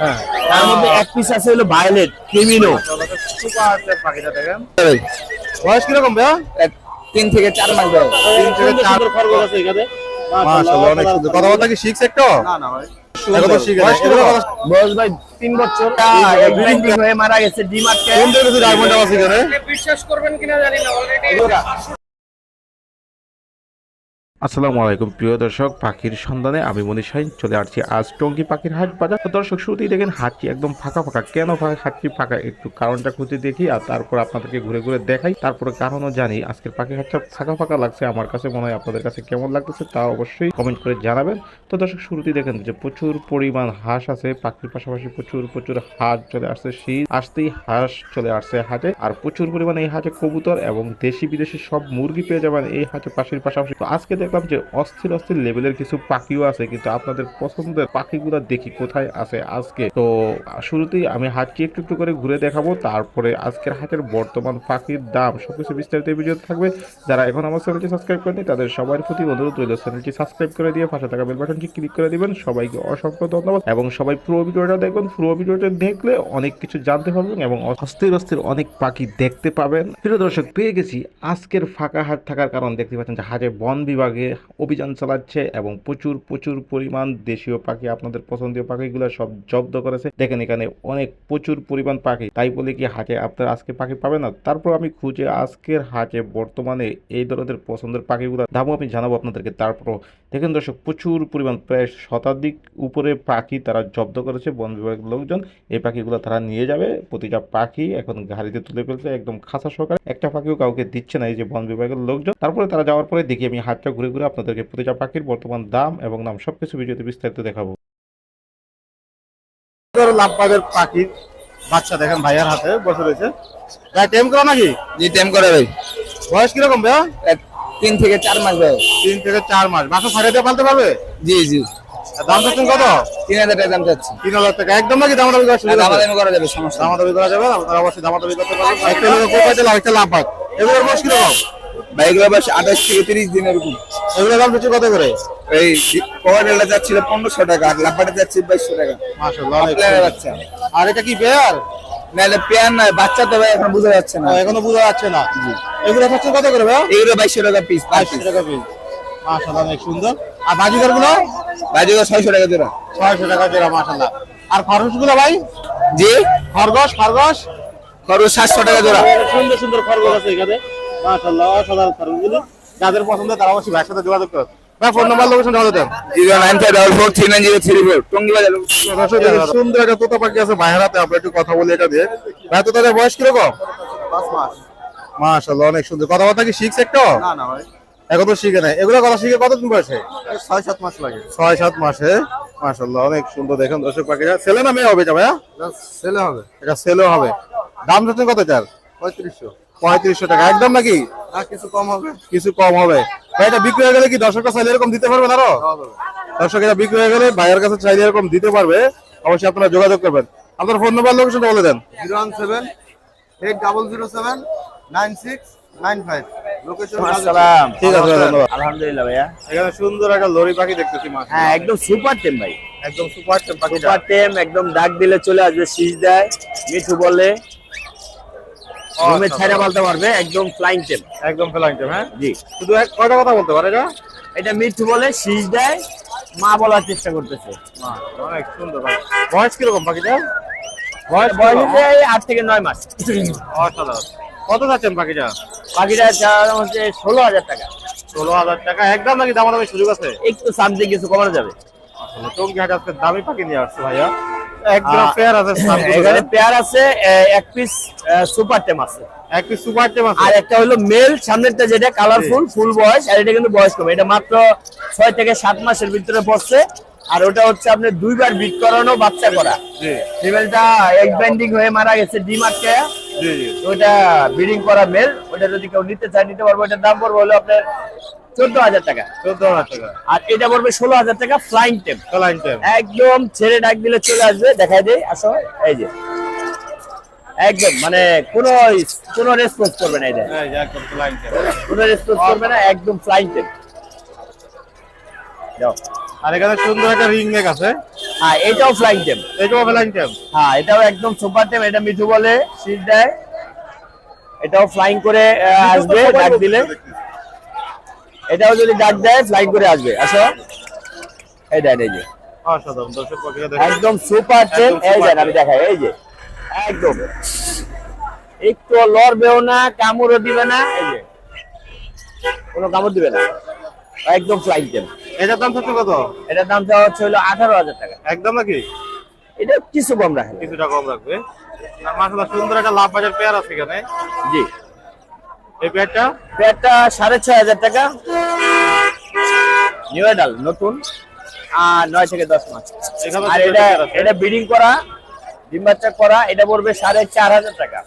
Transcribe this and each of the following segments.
হ্যাঁ তার মধ্যে এক পিস আছে হলো ভায়োলেট ক্রিমিনো পাখিটা দেখেন বয়স কীরকম ভাইয়া? তিন থেকে চার মাস বয়স। তিন থেকে চার খরগোশ আছে এখানে। মাশাআল্লাহ অনেক সুন্দর। কথাবার্তা কি শিখছে একটু? না না ভাই। বয়স ভাই তিন বছর। হয়ে মারা গেছে ডিম আটকে। কোন থেকে কিছু ডায়মন্ড আছে এখানে? আসসালামু আলাইকুম, প্রিয় দর্শক, পাখির সন্ধানে আমি মনীষ হাইন। চলে আসছি আজ টঙ্গী পাখির হাট বাজার। দর্শক, শুরুতেই দেখেন, হাটটি একদম ফাঁকা ফাঁকা। কেন হাটটি ফাঁকা, একটু কারণটা খুঁজে দেখি আর তারপর আপনাদেরকে ঘুরে ঘুরে দেখাই। তারপরে কারণও জানি, আজকের পাখির হাটটা ফাঁকা ফাঁকা লাগছে। আমার কাছে মনে হয় আপনাদের কাছে কেমন লাগতেছে তা অবশ্যই কমেন্ট করে জানাবেন। তো দর্শক, শুরুতেই দেখেন যে প্রচুর পরিমাণ হাঁস আছে। পাখির পাশাপাশি প্রচুর প্রচুর হাঁস চলে আসছে, শীত আসতেই হাঁস চলে আসছে হাটে। আর প্রচুর পরিমাণে এই হাটে কবুতর এবং দেশি বিদেশি সব মুরগি পেয়ে যাবেন এই হাটে পাখির পাশাপাশি। আজকে দেখলাম যে অস্থির অস্থির লেভেলের কিছু পাখিও আছে, কিন্তু আপনাদের পছন্দের পাখিগুলো দেখি কোথায় আছে আজকে? তো শুরুতেই আমি হাটটি একটু একটু করে ঘুরে দেখাবো, তারপরে আজকের হাটের বর্তমান পাখির দাম, সবকিছু বিস্তারিত ভিডিও থাকবে। যারা এখন আমার চ্যানেলটি সাবস্ক্রাইব করেনি তাদের সবার প্রতি অনুরোধ রইল চ্যানেলটি সাবস্ক্রাইব করে দিয়ে পাশে থাকা বেল বাটনটি ক্লিক করে দিবেন। সবাইকে অসংখ্য ধন্যবাদ, এবং সবাই পুরো ভিডিওটা দেখবেন পুরো ভিডিওটা দেখলে অনেক কিছু জানতে পারবেন, এবং অস্থির অস্থির অনেক পাখি দেখতে পাবেন। প্রিয় দর্শক, পেয়ে গেছি আজকের ফাঁকা হাট থাকার কারণ, দেখতে পাচ্ছেন যে হাটে বন বিভাগে অভিযান চালাচ্ছে এবং প্রচুর প্রচুর পরিমাণ দেশীয় পাখি, আপনাদের পছন্দীয় পাখিগুলো সব জব্দ করেছে। দেখেন এখানে অনেক প্রচুর পরিমাণ পাখি। তাই বলে কি হাটে আপনারা আজকে পাখি পাবে না? তারপর আমি খুঁজে আজকের হাটে বর্তমানে এই ধরনের পছন্দের পাখিগুলো দামও আমি জানাব আপনাদেরকে তারপরও। দেখেন দর্শক, প্রচুর পরিমাণ, প্রায় শতাধিক উপরে পাখি তারা জব্দ করেছে, বন বিভাগের লোকজন। এই পাখিগুলো তারা নিয়ে যাবে, প্রতিটা পাখি এখন গাড়িতে তুলে ফেলছে, একদম খাঁচা সহকারে। একটা পাখিও কাউকে দিচ্ছে না, এই যে বন বিভাগের লোকজন। তারপরে তারা যাওয়ার পরে দেখি আমি হাটটা ঘুরে ঘুরে ঘুরে আপনাদেরকে প্রতিটা পাখির বর্তমান দাম এবং নাম সবকিছু ভিডিওতে বিস্তারিত দেখাবো। পাখির বাচ্চা দেখেন ভাইয়ার হাতে বসে রয়েছে। ভাই টেম করা নাকি? জি টেম করে ভাই। বয়স কীরকম এক তিন থেকে চার মাস বয়স। তিন থেকে চার মাস। বাসা ছাড়িয়ে দিয়ে পালতে পারবে? জি জি। দাম চাচ্ছেন কত? তিন হাজার টাকা দাম চাচ্ছি। তিন হাজার টাকা। একদম নাকি দাম দাবি করার সুবিধা করা যাবে সমস্যা করা যাবে আপনারা অবশ্যই দামাদামি করতে পারবেন। একটা হলো একটা লাভ পাক। এগুলোর বয়স কীরকম? ভাই এগুলো বাস আঠাশ থেকে তিরিশ দিন এরকম। এগুলোর দাম হচ্ছে কত করে? এই কোয়ারেলটা যাচ্ছিল পনেরোশো টাকা আর লাম্বাটা যাচ্ছে বাইশশো টাকা। মাশাআল্লাহ অনেক প্লেয়ারের সুন্দর। বাচ্চা। আর এটা কি পেয়ার? নাহলে পেয়ার নয় বাচ্চা তো ভাই এখন বোঝা যাচ্ছে না। এখনও বোঝা যাচ্ছে না। এগুলো হচ্ছে কত করে ভাই এগুলো বাইশশো টাকা পিস বাইশশো টাকা পিস অনেক সুন্দর। আর বাজিগারগুলো বাজিগুলো ছয়শো টাকা জোড়া। ছয়শো টাকা জোড়া মাশাআল্লাহ। আর খরচগুলো ভাই? জি। খরগোশ খরগোশ? খরচ সাতশো টাকা জোড়া। সুন্দর সুন্দর খরগোশ আছে এখানে। মাশাআল্লাহ অসাধারণ খরগোশগুলো যাদের পছন্দ তারা অবশ্যই ভাইয়ের সাথে যোগাযোগ করুন ভাই ফোন নাম্বার লোকেশন জমা দেন। Zero nine five double four three nine zero three four Tongi বাজার সুন্দর একটা তোতা পাখি আছে ভাইয়ের হাতে আমরা একটু কথা বলি এটা দিয়ে। ভাই তোতাদের বয়স কীরকম? পাঁচ মাস। মাশাআল্লাহ অনেক সুন্দর। কথাবার্তা কি শিখছে একটু? না না ভাই। এখন তো শিখে নাই। এগুলো কথা শিখে কতদিন বয়সে? ছয় সাত মাস লাগে। ছয় সাত মাসে। মাশাআল্লাহ অনেক সুন্দর দেখেন দর্শক পাখিরা। ছেলে না মেয়ে হবে ছেলে হবে। এটা হবে। দাম কত চার পঁয়ত্রিশশো। পঁয়ত্রিশশো টাকা। একদম নাকি? কিছু কম হবে। কিছু কম হবে। ভাই এটা বিক্রি হয়ে গেলে কি দর্শকরা চাইলে এরকম দিতে পারবেন আরও? দর্শক এটা বিক্রি হয়ে গেলে ভাইয়ের কাছে চাইলে এরকম দিতে পারবে। অবশ্যই আপনারা যোগাযোগ করবেন। আপনার ফোন নাম্বার লোকেশনটা বলে দেন। Zero one seven eight double zero seven nine six nine five. ঠিক আছে আলহামদুলিল্লাহ ভাইয়া। এখানে সুন্দর একটা লরি পাখি দেখতেছি হ্যাঁ একদম সুপার টেম ভাই। একদম সুপার পাখি সুপার টেম একদম ডাক দিলে চলে আসবে শীষ দেয়। মিঠু বলে। রুমে ছাইরা বলতে পারবে একদম ফ্লাইং টেম একদম ফেলাইন হ্যাঁ? জি। শুধু এক কয়টা কথা বলতে পারে এটা? এটা মিঠু বলে শীষ দেয় মা বলার চেষ্টা করতেছে। অনেক সুন্দর পাখি বয়স কীরকম পাখিটা বয়স বয়স এই আট থেকে নয় মাস। অসাধারণ। কত যাচ্ছেন পাখিটা চার হচ্ছে ষোলো হাজার টাকা। ষোলো হাজার টাকা একদম নাকি দামাদামি সুযোগ আছে? একটু সামথিং কিছু কমানো যাবে। হাটে আজকে দামি পাখি নিয়ে আসছে ভাইয়া। একদম আহ, পেয়ার আছে এখানে পেয়ার আছে এক পিস সুপার টেম আছে। এক পিস সুপার টেম আছে। আর একটা হলো মেল সামনেরটা যেটা কালারফুল ফুল বয়স আর এটা কিন্তু বয়স কম। এটা মাত্র ছয় থেকে সাত মাসের ভিতরে পড়ছে। আর ওটা হচ্ছে আপনার দুইবার বিট করানো বাচ্চা করা। জি। ফিমেলটা এক ব্যান্ডিং হয়ে মারা গেছে ডিম আটকে জি জি। ওটা ব্রিডিং করা মেল ওটা যদি কেউ নিতে চায় নিতে পারব। এটার দাম পড়ব হলো আপনার চোদ্দ হাজার টাকা। চোদ্দ হাজার টাকা। আর এটা পড়বে ষোলো হাজার টাকা ফ্লাইং টেম ফেলাইন টেম একদম ছেড়ে ডাক দিলে চলে আসবে আসো এই যে। একদম মানে কোনো কোনো রেসপন্স করবে না এটা। এই যে একদম ফেলাইন টেম কোনো রেসপন্স করবে না একদম ফ্লাইং টেম যাও। আর এখানে সুন্দর একটা রিং নেক আছে। হ্যাঁ এটাও ফ্লাইং এটাও ফ্লাইং হ্যাঁ এটাও একদম সুপার টেম এটা মিঠু বলে দেয়। এটাও ফ্লাইং করে আসবে ডাক দিলে। এটাও যদি ডাক দেয় ফ্লাইং করে আসবে। আসো এই দেন এই যে। একদম সুপার একদম এই দেন আমি দেখাই এই যে। একদম। একটু লড়বেও না কামড়ও দিবে না এই যে। কোনো কামড় দিবে না। একদম ফ্লাইং টেম এটার দাম থাকছে কত? এটার দাম চাওয়া হচ্ছে হলো আঠারো হাজার টাকা। একদম নাকি? এটা কিছু কম রাখেন কিছুটা কম রাখবে। আর মাসাল্লাহ সুন্দর একটা লাভ বাজার পেয়ার আছে এখানে। জি। এই পেয়ারটা? পেয়ারটা সাড়ে ছয় হাজার টাকা। নিউ নতুন। আর নয় থেকে দশ মাস। আর এটা এটা ব্রিডিং করা ডিম বাচ্চা করা এটা পড়বে সাড়ে চার হাজার টাকা।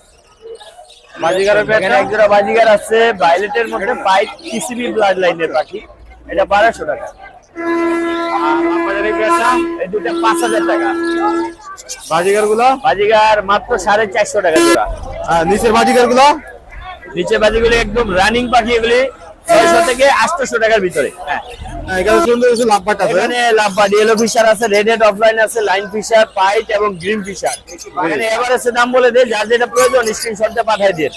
জোড়া বাজিগার আছে ভাইলেটের মধ্যে পিসিবি ব্লাড লাইনের পাখি। এটা বারোশো টাকা। এই দুটা পাঁচ হাজার টাকা। বাজিগারগুলো বাজিগার মাত্র সাড়ে চারশো টাকা জোড়া। আর নিচের বাজিগারগুলো নিচে বাজিগুলি একদম রানিং পাখি এগুলি ছয়শো থেকে আটশোশো টাকার ভিতরে। হ্যাঁ। এখানে সুন্দর কিছু লাভ বাট আছে। Yellow Fischer red head offline আছে লাইন ফিশার পাইট এবং গ্রিন ফিশার এখানে দাম বলে দেয় যার যেটা প্রয়োজন স্ক্রিনশটটা দিয়ে।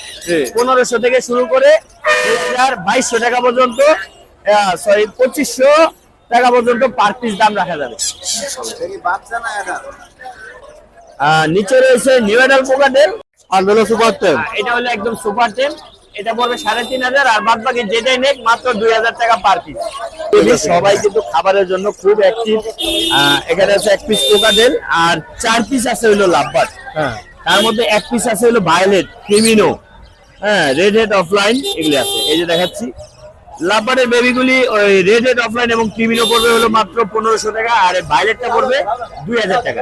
পনেরোশো থেকে শুরু করে দুই হাজার বাইশশো টাকা পর্যন্ত সরি পঁচিশশো টাকা পর্যন্ত পার পিস দাম রাখা যাবে। আহ, নিচে রয়েছে নিউ এডাল পোকাটেল আর সুপার টেন এটা হলো একদম সুপার টেন এটা পড়বে সাড়ে তিন হাজার আর বাদ বাকি যেটাই নেক মাত্র দুই হাজার টাকা পার পিস সবাই কিন্তু খাবারের জন্য খুব অ্যাক্টিভ এখানে আছে এক পিস আর চার পিস আছে হলো লাভবাট হ্যাঁ। তার মধ্যে এক পিস আছে হলো ভায়োলেট ক্রিমিনো হ্যাঁ রেড হেড অফলাইন এগুলি আছে। এই যে দেখাচ্ছি লাভবাটের বেবিগুলি ওই রেড হেড অফলাইন এবং ক্রিমিনো পড়বে হলো মাত্র পনেরোশো টাকা আর ভায়োলেটটা পড়বে দুই হাজার টাকা।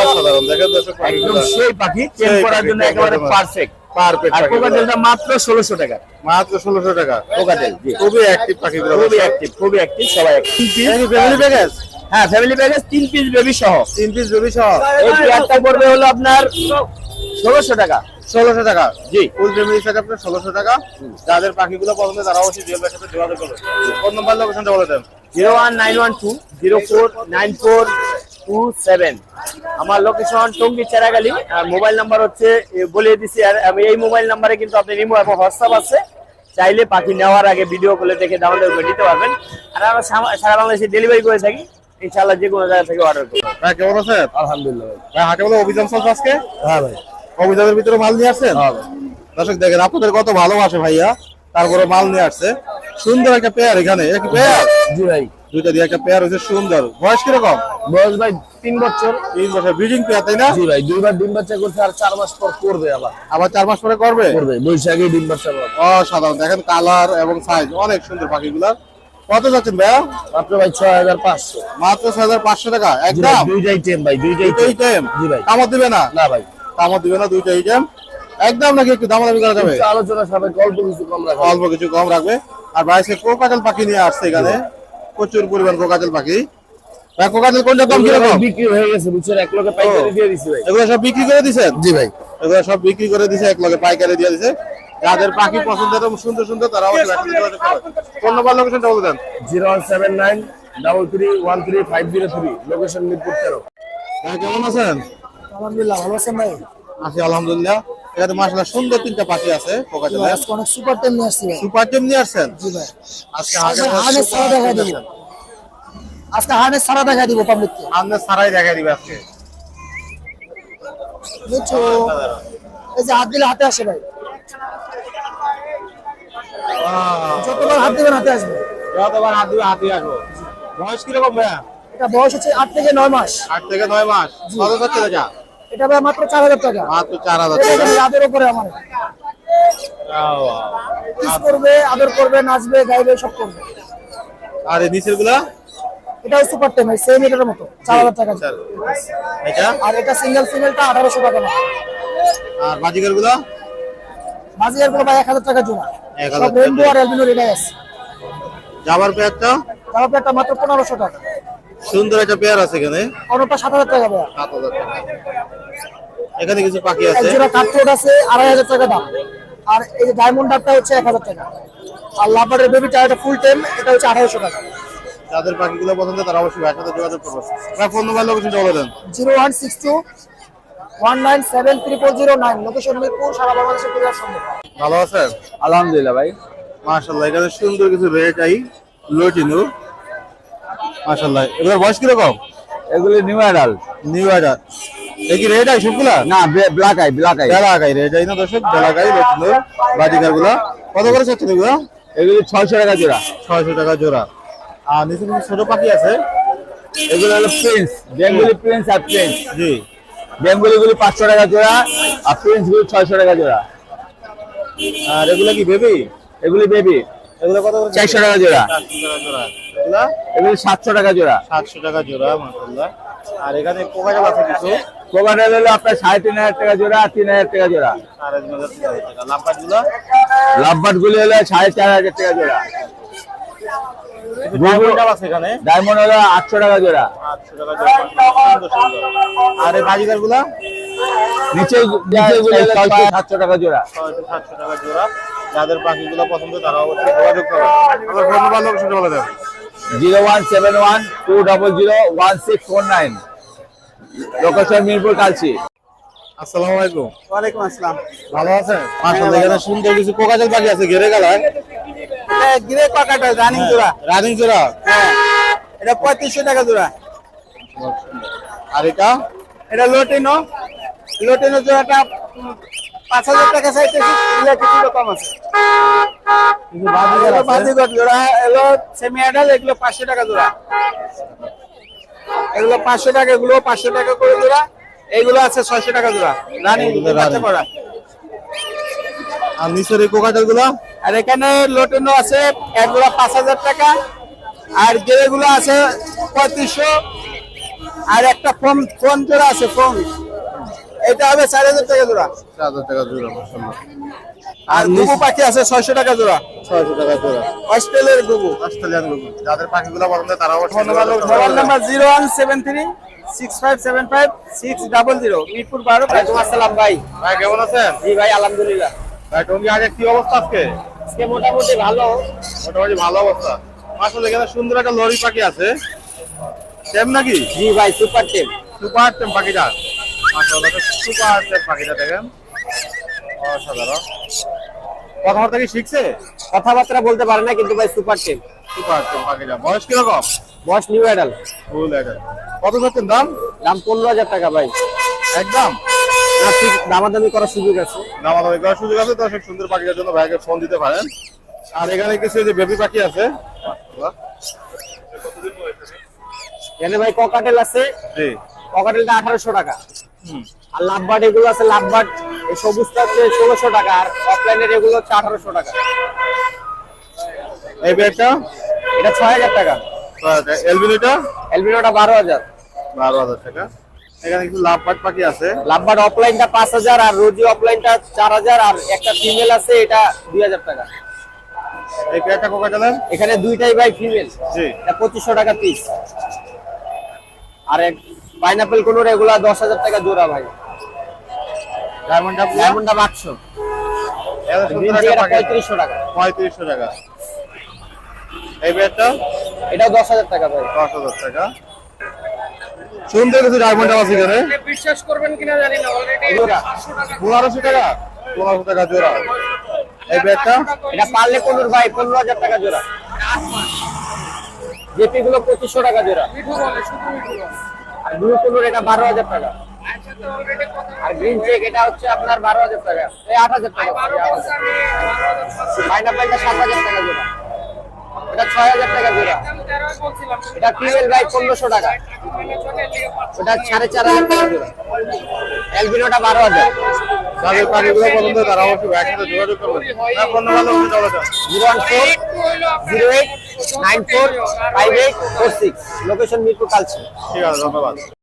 অসাধারণ দেখেন একদম সেই পাখি সেই করার জন্য একেবারে। পারফেক্ট Perfect আর। কোকাটেলটা মাত্র ষোলোশো টাকা। মাত্র ষোলোশো টাকা। কোকাটেল জি। খুবই অ্যাক্টিভ পাখিগুলো খুবই অ্যাক্টিভ খুবই অ্যাক্টিভ সবাই active। ফ্যামিলি প্যাকেজ হ্যাঁ ফ্যামিলি প্যাকেজ তিন পিস বেবি সহ। তিন পিস বেবি সহ। এই পেয়ারটা পড়বে হলো আপনার ষোলোশো টাকা। ষোলোশো টাকা। জি। ফুল ফ্যামিলি সেট আপনার ষোলোশো টাকা। যাদের পাখিগুলো পছন্দ তারা অবশ্যই জুয়েল ভাইয়ের সাথে যোগাযোগ করবে। ফোন নাম্বার লোকেশনটা বলে দেন। Zero one nine one two zero four nine four two seven. আমার লোকেশন টঙ্গি চেরাগালি। আর মোবাইল নাম্বার হচ্ছে বলে দিছি আর আমি এই মোবাইল নাম্বারে কিন্তু আপনি ইমো এবং হোয়াটসঅ্যাপ আছে। চাইলে পাখি নেওয়ার আগে ভিডিও কলে দেখে ডাউনলোড করে নিতে পারবেন। আর আমরা সারা- সারা বাংলাদেশে ডেলিভারি করে থাকি। ইনশাআল্লাহ যে কোনো জায়গা থেকে অর্ডার করব ভাই কেমন আছেন? আলহামদুলিল্লাহ ভাই হাটে বলে অভিযান চলছে আজকে? হ্যাঁ ভাই। অভিযানের ভিতরে মাল নিয়ে আসছেন? দর্শক দেখেন আপনাদের কত ভালোবাসে ভাইয়া। তারপরে মাল নিয়ে আসছে। সুন্দর একটা পেয়ার এখানে। কি পেয়ার জি ভাই। দুইটা দিয়ে একটা পেয়ার হয়েছে সুন্দর। বয়স কীরকম? বয়স ভাই তিন বছর। তিন বছর। ব্রিডিং পেয়ার তাই না? জি ভাই দুইবার ডিম বাচ্চা করছে আর চার মাস পর করবে আবার। আবার চার মাস পরে করবে? করবে বৈশাখে ডিম বাচ্চা করবে। অসাধারণ। দেখেন কালার এবং সাইজ অনেক সুন্দর পাখিগুলার কত যাচ্ছেন ভাইয়া? মাত্র ভাই ছয় হাজার পাঁচশো। মাত্র ছয় হাজার পাঁচশো টাকা একদম? দুইটাই টেম ভাই দুইটাই টেম। জি ভাই। কামত দিবে না? না ভাই। দিবে না দুইটা আইটেম একদম নাকি একটু দামাদামি করা যাবে? আলোচনা অল্প কিছু কম রাখা অল্প কিছু কম রাখবে। আর কোকাটেল পাখি নিয়ে আসছে এখানে। প্রচুর পরিমাণ পাখি। ভাই কোনটা কম কীরকম? বিক্রি হয়ে গেছে বুঝছেন? এক লোকে পাইকারি দিয়ে দিছি ভাই। এগুলো সব বিক্রি করে দিছেন? জি ভাই। এগুলো সব বিক্রি করে দিছে এক লগে পাইকারি দিয়ে দিছে। যাদের পাখি পছন্দ সুন্দর সুন্দর তারা অবশ্যই যোগাযোগ ফোন নাম্বার লোকেশনটা বলে দেন। Zero one seven nine double three one three five zero three location Mirpur তেরো। ভাই কেমন আছেন? আলহামদুলিল্লাহ ভালো আছেন ভাই? আছি আলহামদুলিল্লাহ। এখানে মাশাআল্লাহ সুন্দর তিনটা পাখি আছে কোকাটেল অনেক সুপার নিয়ে আসছি সুপার টিম নিয়ে আসছেন? জি ভাই। আজকে হার্নেস ছাড়া দেখা দিব। আজকে দেখা পাবলিককে সারাই দেখা দিবে আজকে। বুঝছ? এই যে হাত দিলে হাতে আসে ভাই। যতবার হাত দিবেন হাতে আসবে। যতবার হাত দিবে হাতে আসব। বয়স কীরকম ভাইয়া? এটা বয়স হচ্ছে আট থেকে নয় মাস। আট থেকে নয় মাস। কত হচ্ছে এটা এটা ভাই মাত্র চার হাজার টাকা। মাত্র চার হাজার এটা টাকা। ভাই উপরে আমার। কিস করবে আদর করবে নাচবে গাইবে সব করবে। আর এই নিচেরগুলা? এটাও সুপার টাইম সেম এটার মতো। চার হাজার টাকা। এটা? আর এটা সিঙ্গেল সিঙ্গেলটা আঠারোশো টাকা না। আর বাজিকারগুলা? বাজিয়ারগুলো ভাই এক হাজার টাকা জোড়া। 1000 সব টাকা রেনবো আর অ্যালবিনো রেডাই আছে জাবার পেয়ারটা? তারপরে একটা মাত্র পনেরোশো টাকা। সুন্দর একটা পেয়ার আছে এখানে। অন্যটা সাত হাজার টাকা ভাইয়া। সাত হাজার টাকা। এখানে কিছু পাখি আছে। জোড়া কাঠফোট আছে আড়াই হাজার টাকা দাম। আর এই যে ডায়মন্ড ডাবটা হচ্ছে এক হাজার টাকা। আর লাভারের বেবিটা এটা ফুল টাইম এটা হচ্ছে আঠারোশো টাকা। যাদের পাখিগুলো পছন্দ তারা অবশ্যই ভাইয়ের সাথে যোগাযোগ করবে। আপনার ফোন নাম্বার লোকেশনটা বলে দেন। Zero one six two one nine seven triple zero nine. Location Mirpur সারা বাংলাদেশে কুরিয়ার সম্ভব ভালো আছেন? আলহামদুলিল্লাহ ভাই। মাশাল্লাহ এখানে সুন্দর কিছু রেট আই লটিনু। মাশাল্লাহ এবার বয়স কীরকম? এগুলি নিউ অ্যাডাল নিউ আইডার এই কি রেট আই সবগুলা? না ব্ল্যাক আই ব্ল্যাক আই বেলা আগাই রেট আই না দর্শক? বেলা আগাই লটিনু বাজিকারগুলা কত করে চাচ্ছেন এগুলা? এগুলি ছয়শো টাকা জোড়া। ছয়শো টাকা জোড়া। আর নিচে কিছু ছোট পাখি আছে? এগুলো হলো প্রিন্স বেঙ্গলি প্রিন্স আর প্রিন্স জি। বেঙ্গলি গুলি পাঁচশো টাকা জোড়া আর প্রিন্স গুলি ছয়শো টাকা জোড়া। আর এগুলা কি বেবি এগুলি বেবি এগুলো কত করে চারশো টাকা জোড়া? চারশো টাকা জোড়া। এগুলা এগুলি সাতশো টাকা জোড়া। সাতশো টাকা জোড়া মাশাল্লাহ আর এখানে কোকাজাল আছে কিছু? কোকাটেল হলো আপনার সাড়ে তিন হাজার টাকা জোড়া আর তিন হাজার টাকা জোড়া। সাড়ে তিন হাজার টাকা লাম্পারগুলো লাভবাট গুলি হলো সাড়ে চার হাজার টাকা জোড়া। ডায়মন্ড হলো আটশো টাকা জোড়া। আর এই বাজিকারগুলা নিচে সাতশো টাকা জোড়া। সাতশো টাকা জোড়া। যাদের পাখিগুলো পছন্দ তারা অবশ্যই যোগাযোগ করবে আমার ফোন নাম্বার লোকেশনটা বলে দেন। Zero one seven one two double zero one six four nine. Location Mirpur Kalshi. আসসালামু আলাইকুম। ওয়ালাইকুম আসসালাম। ভালো আছেন? মাশাআল্লাহ এখানে সুন্দর কিছু কোকাজাল পাখি আছে ঘেরে গেলায় গিরে কাকাটা রানিং জোড়া। রানিং জোড়া। হ্যাঁ এটা টাকা জোড়া। আর এটা? এটা লোটিনো। লোটিনো জোড়াটা উম, পাঁচ হাজার টাকা চাইতেছি কিছুটা কম আছে। কিছু বাজিকার এগুলো আছে বাজিগর জোড়া এগুলো সেমি অ্যাডাল এগুলো পাঁচশো টাকা জোড়া। এগুলো পাঁচশো টাকা এগুলো পাঁচশো টাকা করে জোড়া। এগুলো আছে ছয়শো টাকা জোড়া। রানিং। করা আর নিচের এই আর এখানে লোটেনো আছে এক জোড়া পাঁচ হাজার টাকা। আর গেরেগুলো আছে পঁয়ত্রিশশো। আর একটা ফোন ফোন জোড়া আছে ফোন এটা হবে চার হাজার টাকা জোড়া। চার হাজার টাকা জোড়া আর গুগু পাখি আছে ছয়শো টাকা জোড়া। ছয়শো টাকা জোড়া। অস্ট্রেলিয়ার গুগু অস্ট্রেলিয়ান গুগু যাদের পাখিগুলো পছন্দ তারা mobile number zero one seven three six five seven five six double zero. Mirpur বারো আসসালাম ভাই। ভাই কেমন আছেন? জি ভাই আলহামদুলিল্লাহ। ভাই টঙ্গি আগে কি অবস্থা আজকে? আজকে মোটামুটি ভালো। মোটামুটি ভালো অবস্থা। আসলে এখানে সুন্দর একটা লরি পাখি আছে। সেম নাকি? জি ভাই সুপার টিম সুপার টেম পাখিটা। মাশাআল্লাহ সুপার টেম পাখিটা দেখেন। অসাধারণ। কথাবার্তা কি শিখছে? কথাবার্তা বলতে পারে না কিন্তু ভাই সুপার টিম সুপার টেম পাখিটা। বয়স কীরকম? বস নিউ অ্যাডাল ফুল কত করছেন দাম? দাম পনেরো হাজার টাকা ভাই। একদম? না ঠিক দামাদামি করার সুযোগ আছে। দামাদামি করার সুযোগ আছে দর্শক সুন্দর পাখিটার জন্য ভাইকে ফোন দিতে পারেন। আর এখানে কিছু যে বেবি পাখি আছে। এখানে ভাই ককাটেল আছে? জি। ককাটেলটা আঠারোশো টাকা। আর লাভবার্ড এগুলো আছে লাভবার্ড এই সবুজটা হচ্ছে ষোলোশো টাকা আর অফলাইনের এগুলো হচ্ছে আঠারোশো টাকা। এই ব্যাগটা এটা ছয় হাজার টাকা। এলবিনিটা এলবিনোটা বারো হাজার। বারো হাজার টাকা। এখানে কিছু লাভ পাট পাখি আছে। লাভবার্ড অফলাইনটা পাঁচ হাজার আর রোজি অফলাইনটা চার হাজার আর একটা ফিমেল আছে এটা দুই হাজার টাকা। এই পেয়ারটা কোকাটালের এখানে দুইটাই ভাই ফিমেল জি। এটা পঁচিশশো টাকা পিস আর এক পাইনাপেল কোনোর এগুলা দশ হাজার টাকা জোড়া ভাই। ডায়মন্ড পঁয়ত্রিশশো টাকা। পঁয়ত্রিশশো টাকা। এই এটাও দশ হাজার টাকা ভাই। দশ হাজার টাকা। সুন্দর কিছু ডায়মন্ড আছে এখানে। বিশ্বাস করবেন কিনা জানি না অলরেডি পনেরোশো টাকা? পনেরোশো টাকা জোড়া। এই এটা পারলে কোনোর ভাই পনেরো হাজার টাকা জোড়া। জেপি গুলো পঁচিশশো টাকা জোড়া। আর ব্লু কোনোর এটা বারো হাজার টাকা। আর গ্রিন চেক এটা হচ্ছে আপনার বারো হাজার টাকা। এই আট হাজার টাকা। পাইনাপেলটা সাত হাজার টাকা জোড়া এটা ছয় হাজার টাকা জোড়া এটা ফিমেল ভাই পনেরোশো টাকা। ওটা সাড়ে চার হাজার টাকা জোড়া বারো হাজার। যাদের পাখিগুলো পছন্দ তারা অবশ্যই ব্যাগের যোগাযোগ করবেন। হ্যাঁ, zero one four zero eight nine four five eight four six. Location Mirpur Kalshi. ঠিক আছে ধন্যবাদ।